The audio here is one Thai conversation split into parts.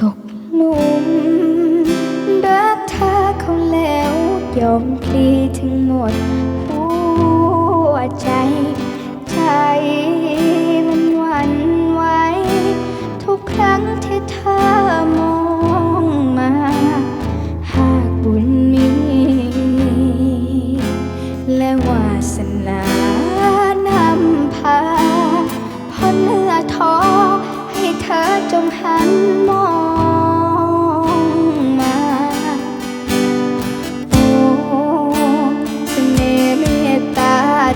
ตกหลุมรักเธอเขาแล้ว ยอมพลีถึงหมดหัวใจ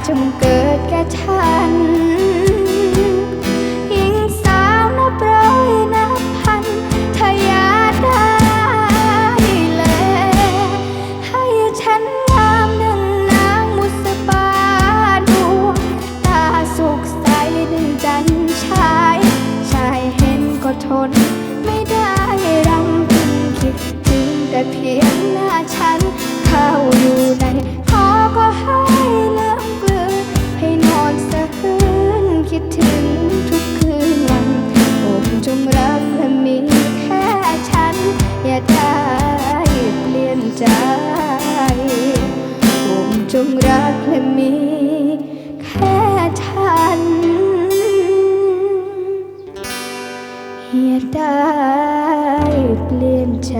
จงเกิดแก่ฉันหญิงสาวนับร้อยนับพันเธออยาได้เลยให้ฉันงามดังนางมุสบาดวงตาสุขใสดังจันชาย ชายเห็นก็ทน ไม่ได้รำพึงคิดถึงแต่เพียงหน้า คิดถึงทุกคืนวันผมจงรักและมีแค่ฉัน อย่าได้เปลี่ยนใจผมจงรักและมีแค่ฉัน อย่าได้เปลี่ยนใจ